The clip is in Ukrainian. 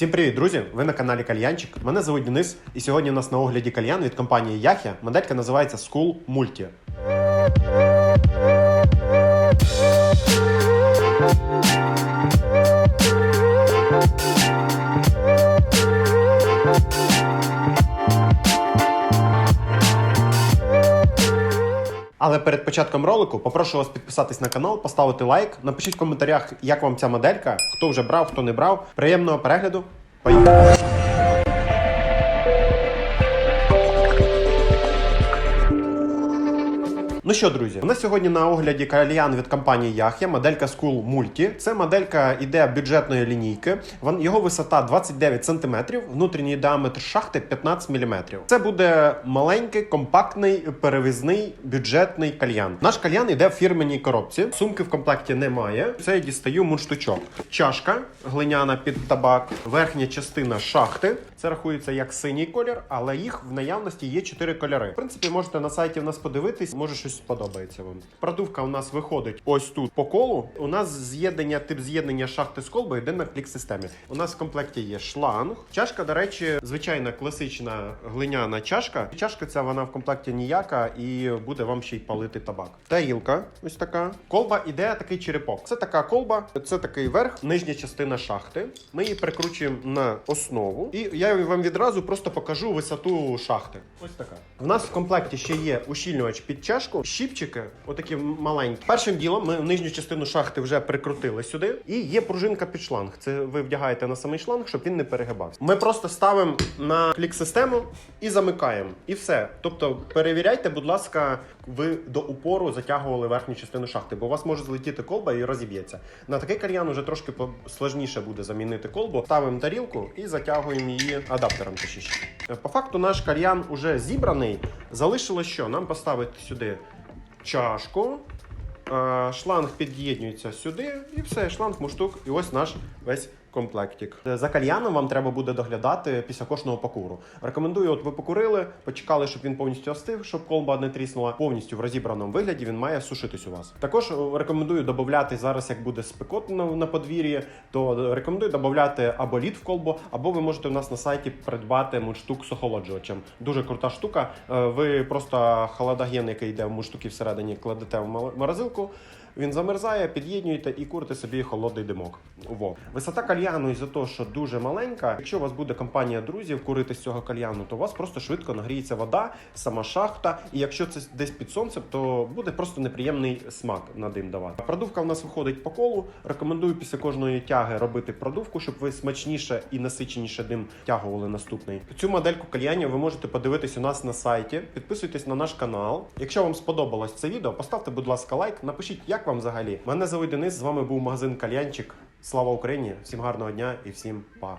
Всім привіт, друзі! Ви на каналі Кальянчик. Мене звуть Денис, і сьогодні у нас на огляді кальян від компанії Яхя. Моделька називається School Multi. Але перед початком ролику попрошу вас підписатись на канал, поставити лайк, напишіть в коментарях, як вам ця моделька, хто вже брав, хто не брав. Приємного перегляду. Поїхали! Ну що, друзі, у нас сьогодні на огляді кальян від компанії Яхя, моделька School Multi. Це моделька іде бюджетної лінійки. Його висота 29 см, внутрішній діаметр шахти 15 мм. Це буде маленький, компактний, перевізний бюджетний кальян. Наш кальян іде в фірменній коробці. Сумки в комплекті немає. Це я дістаю мундштучок. Чашка глиняна під табак, верхня частина шахти. Це рахується як синій колір, але їх в наявності є чотири кольори. В принципі, можете на сайті в нас подивитись, може щось сподобається вам. Продувка у нас виходить ось тут по колу. У нас з'єднання, тип з'єднання шахти з колбою йде на клік-системі. У нас в комплекті є шланг. Чашка, до речі, звичайна класична глиняна чашка. Чашка ця вона в комплекті ніяка і буде вам ще й палити табак. Тарілка, ось така. Колба іде такий черепок. Це така колба, це такий верх, нижня частина шахти. Ми її прикручуємо на основу. І я вам відразу просто покажу висоту шахти. Ось така. В нас в комплекті ще є ущільнювач під чашку, щіпчики, отакі маленькі. Першим ділом ми нижню частину шахти вже прикрутили сюди. І є пружинка під шланг. Це ви вдягаєте на самий шланг, щоб він не перегибався. Ми просто ставимо на клік-систему і замикаємо. І все. Тобто перевіряйте, будь ласка, ви до упору затягували верхню частину шахти, бо у вас може злетіти колба і розіб'ється. На такий кальян уже трошки сложніше буде замінити колбу. Ставимо тарілку і затягуємо її адаптером. точніше. По факту наш кальян уже зібраний. Залишилось що? Нам поставити сюди чашку. е, Шланг під'єднюється сюди, і все, шланг, муштук, і ось наш весь комплектик. За кальяном вам треба буде доглядати після кожного покуру. Рекомендую, от ви покурили, почекали, щоб він повністю остив, щоб колба не тріснула. Повністю в розібраному вигляді він має сушитись у вас. Також е, рекомендую додати зараз, як буде спекотно на подвір'ї, то рекомендую додати або лід в колбу, або ви можете у нас на сайті придбати мундштук з охолоджувачем. Дуже крута штука. Е, Ви просто холодоген, який йде в мундштуки всередині, кладете в морозилку. Він замерзає, під'єднуєте і курите собі холодний димок. Во. Висота кальяну із-за того, що дуже маленька. Якщо у вас буде компанія друзів курити з цього кальяну, то у вас просто швидко нагріється вода, сама шахта. І якщо це десь під сонцем, то буде просто неприємний смак на дим давати. Продувка в нас виходить по колу. Рекомендую після кожної тяги робити продувку, щоб ви смачніше і насиченіше дим тягували наступний. Цю модельку кальянів ви можете подивитись у нас на сайті. Підписуйтесь на наш канал. Якщо вам сподобалось це відео, поставте, будь ласка, лайк. Напишіть, як вам взагалі. Мене звуть Денис. З вами був магазин Кальянчик. Слава Україні! Всім гарного дня і всім па!